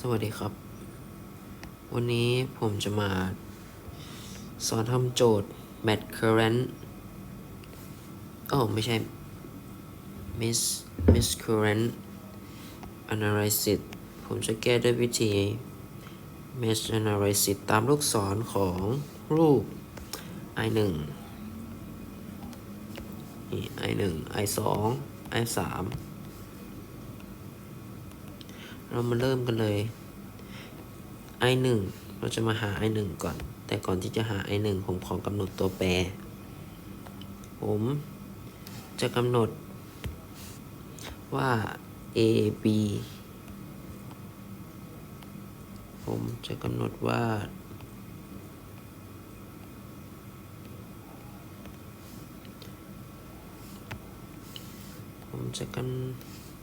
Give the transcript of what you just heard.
สวัสดีครับ วันนี้ผมจะมา สอนทำโจทย์ Math Current โอ้ไม่ใช่ Miss Miss Current Analysis ผมจะแก้ด้วยวิธี Mesh Analysis ตามลูกศรของรูป i 1นี่ i 1 i 2 i 3 เรามาเริ่มกันเลย i 1 เราจะมาหา i 1 ก่อน แต่ก่อนที่จะหา i 1 ผมขอกำหนดตัวแปร ผมจะกำหนดว่า a b ผมจะกำหนดว่า ผมจะกำ